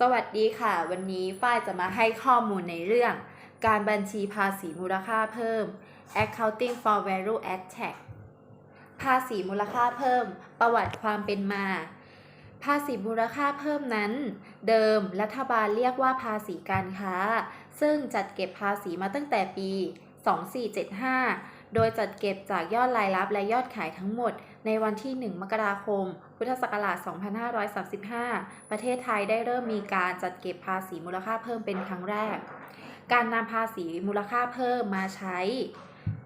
สวัสดีค่ะ วันนี้ฝ้ายจะมาให้ข้อมูลในเรื่อง การบัญชีภาษีมูลค่าเพิ่ม accounting for value add tax ภาษีมูลค่าเพิ่ม ประวัติความเป็นมา ภาษีมูลค่าเพิ่มนั้น เดิมรัฐบาลเรียกว่าภาษีการค้า ซึ่งจัดเก็บภาษีมาตั้งแต่ปี 2475 โดยจัดเก็บจากยอดรายรับและยอดขายทั้งหมด ในวันที่ 1 มกราคม พุทธศักราช 2535 ประเทศไทยได้เริ่มมีการจัดเก็บภาษีมูลค่าเพิ่มเป็นครั้งแรก การนำภาษีมูลค่าเพิ่มมาใช้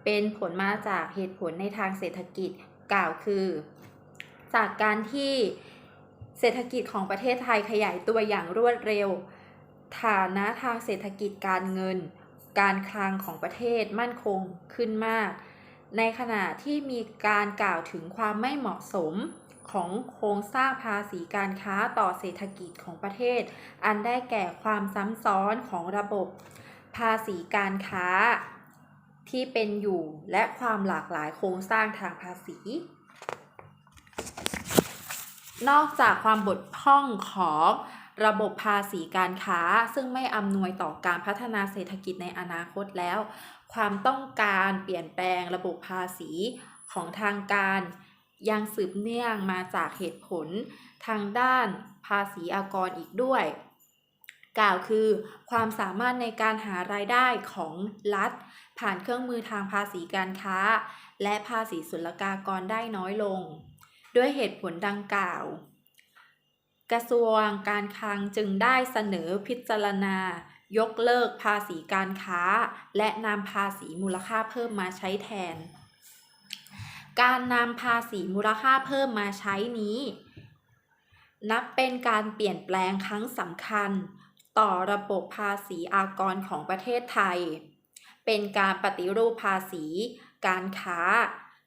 เป็นผลมาจากเหตุผลในทางเศรษฐกิจกล่าวคือ จากการที่เศรษฐกิจของประเทศไทยขยายตัวอย่างรวดเร็ว ฐานะทางเศรษฐกิจการเงิน การคลังของประเทศมั่นคงขึ้นมาก ในขณะที่มีการกล่าวถึงความไม่เหมาะสมของโครงสร้างภาษีการค้าต่อเศรษฐกิจของประเทศ อันได้แก่ความซ้ำซ้อนของระบบภาษีการค้าที่เป็นอยู่และความหลากหลายโครงสร้างทางภาษี นอกจากความบกพร่องของ ระบบภาษีการค้าซึ่งไม่อำนวยต่อการพัฒนาเศรษฐกิจในอนาคตแล้ว ความต้องการเปลี่ยนแปลงระบบภาษีของทางการยังสืบเนื่องมาจากเหตุผลทางด้านภาษีอากรอีกด้วย กล่าวคือ ความสามารถในการหารายได้ของรัฐ ผ่านเครื่องมือทางภาษีการค้า และภาษีศุลกากรได้น้อยลง ด้วยเหตุผลดังกล่าว กระทรวงการคลังจึงได้เสนอพิจารณา ยกเลิกภาษีการค้า และนำภาษีมูลค่าเพิ่มมาใช้แทน การนำภาษีมูลค่าเพิ่มมาใช้นี้ นับเป็นการเปลี่ยนแปลงครั้งสำคัญ ต่อระบบภาษีอากรของประเทศไทย เป็นการปฏิรูปภาษี การค้า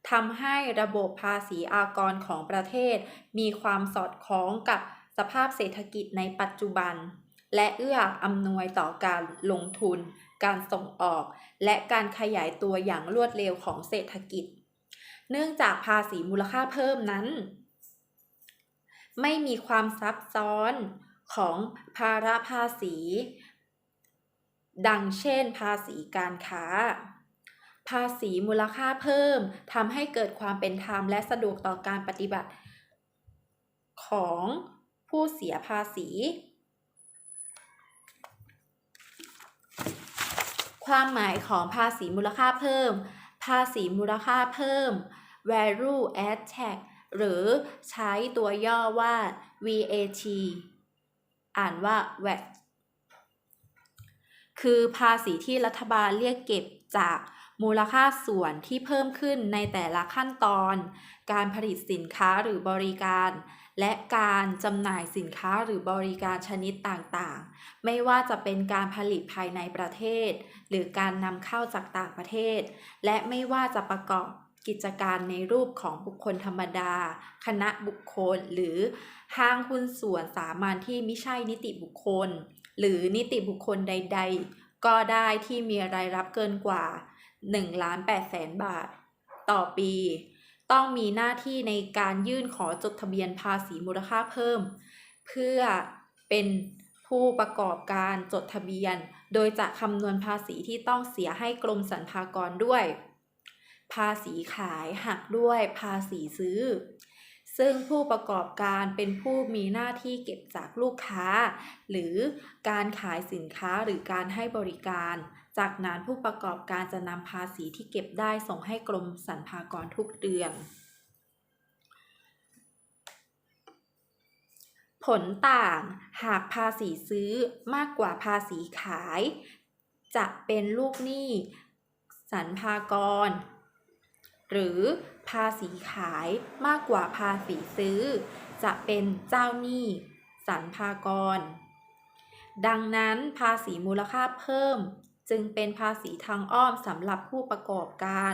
ทำให้ระบบภาษีอากรของประเทศ มีความสอดคล้องกับ สภาพเศรษฐกิจในปัจจุบัน และเอื้ออำนวยต่อการลงทุน การส่งออก และการขยายตัวอย่างรวดเร็วของเศรษฐกิจ เนื่องจากภาษีมูลค่าเพิ่มนั้น ไม่มีความซับซ้อนของภาระภาษี ดังเช่น ภาษีการค้า ภาษีมูลค่าเพิ่มทำให้เกิดความเป็นธรรมและสะดวกต่อการปฏิบัติของ ผู้เสียภาษี ความหมายของภาษีมูลค่าเพิ่ม ภาษีมูลค่าเพิ่ม value add tax หรือใช้ตัวย่อว่า VAT อ่านว่า VAT คือภาษีที่รัฐบาลเรียกเก็บจาก มูลค่าส่วนที่เพิ่มขึ้นในแต่ละขั้นตอน การผลิตสินค้าหรือบริการ และการจำหน่ายสินค้าหรือบริการชนิดต่างๆ ไม่ว่าจะเป็นการผลิตภายในประเทศ หรือการนำเข้าจากต่างประเทศ และไม่ว่าจะประกอบกิจการในรูปของบุคคลธรรมดา คณะบุคคล หรือห้างหุ้นส่วนสามัญที่ไม่ใช่นิติบุคคล หรือนิติบุคคลใด ๆ ก็ได้ที่มีรายรับเกินกว่า 1ล้าน8แสนบาท ต่อปี ต้องมีหน้าที่ในการยื่นขอจดทะเบียนภาษีมูลค่าเพิ่ม เพื่อเป็นผู้ประกอบการจดทะเบียน โดยจะคำนวณภาษีที่ต้องเสียให้กรมสรรพากรด้วย ภาษีขายหักด้วยภาษีซื้อ ซึ่งผู้ประกอบการเป็นผู้มีหน้าที่เก็บจากลูกค้า หรือการขายสินค้าหรือการให้บริการ จากนั้นผู้ประกอบการจะนำภาษีที่เก็บได้ส่งให้กรมสรรพากรทุกเดือน ผลต่างหากภาษีซื้อมากกว่าภาษีขาย จะเป็นลูกหนี้สรรพากร หรือภาษีขายมากกว่าภาษีซื้อ จะเป็นเจ้าหนี้สรรพากร ดังนั้นภาษีมูลค่าเพิ่ม จึงเป็นภาษีทางอ้อมสำหรับผู้ประกอบการ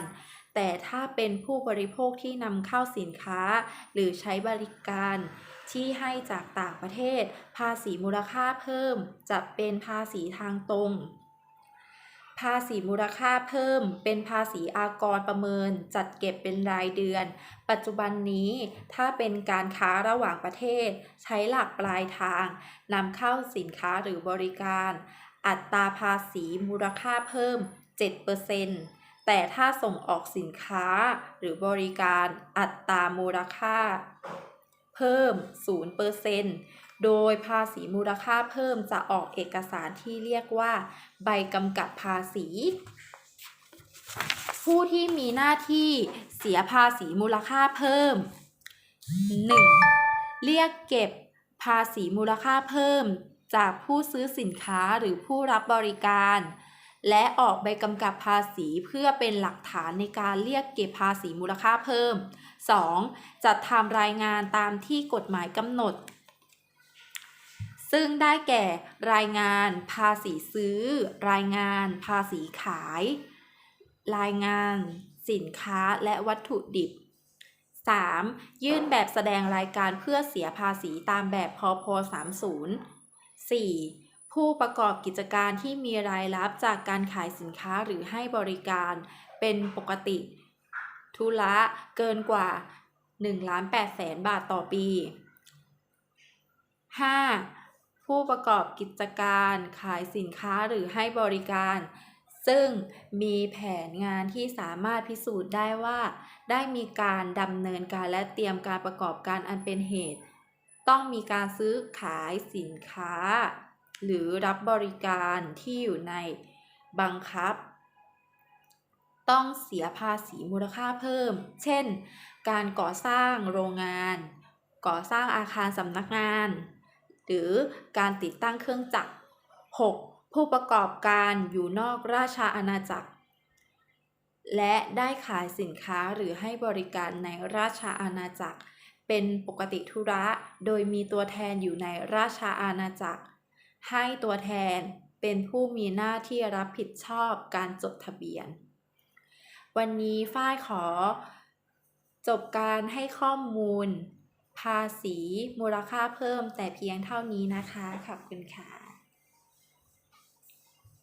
แต่ถ้าเป็นผู้บริโภคที่นำเข้าสินค้า หรือใช้บริการ ที่ให้จากต่างประเทศ ภาษีมูลค่าเพิ่ม จะเป็นภาษีทางตรง ภาษีมูลค่าเพิ่ม เป็นภาษีอากรประเมิน จัดเก็บเป็นรายเดือน ปัจจุบันนี้ถ้าเป็นการค้าระหว่างประเทศ ใช้หลักปลายทางนำเข้าสินค้าหรือบริการอัตราภาษีมูลค่าเพิ่ม 7%แต่ถ้าส่งออกสินค้าหรือบริการอัตรามูลค่า เพิ่ม 0%โดยภาษีมูลค่าเพิ่มจะออกเอกสารที่เรียกว่า ใบกำกับภาษี ผู้ที่มีหน้าที่เสียภาษีมูลค่าเพิ่ม 1. เรียกเก็บภาษีมูลค่าเพิ่ม จากผู้ซื้อสินค้าหรือผู้รับบริการ และออกใบกำกับภาษีเพื่อเป็นหลักฐานในการเรียกเก็บภาษีมูลค่าเพิ่ม 2. จัดทำรายงานตามที่กฎหมายกำหนด ซึ่งได้แก่รายงานภาษีซื้อ รายงานภาษีขาย รายงานสินค้าและวัตถุดิบ 3. ยื่นแบบแสดงรายการเพื่อเสียภาษีตามแบบพพ30 4. ผู้ประกอบกิจการที่มีรายรับจากการขายสินค้าหรือให้บริการเป็นปกติธุระเกินกว่า1ล้าน8แสนบาทต่อปี 5. ผู้ประกอบกิจการขายสินค้าหรือให้บริการ ซึ่งมีแผนงานที่สามารถพิสูจน์ได้ว่า ได้มีการดำเนินการและเตรียมการประกอบการอันเป็นเหตุ ต้องมีการซื้อขายสินค้า หรือรับบริการที่อยู่ในบังคับ ต้องเสียภาษีมูลค่าเพิ่ม เช่น การก่อสร้างโรงงาน ก่อสร้างอาคารสำนักงาน หรือการติดตั้งเครื่องจักร 6. ผู้ประกอบการอยู่นอกราชาอาณาจักร และได้ขายสินค้าหรือให้บริการในราชอาณาจักร เป็นปกติธุระ โดยมีตัวแทนอยู่ในราชอาณาจักร ให้ตัวแทนเป็นผู้มีหน้าที่รับผิดชอบการจดทะเบียน วันนี้ฝ้ายขอ จบการให้ข้อมูล ภาษีมูลค่าเพิ่มแต่เพียงเท่านี้นะคะ ขอบคุณค่ะ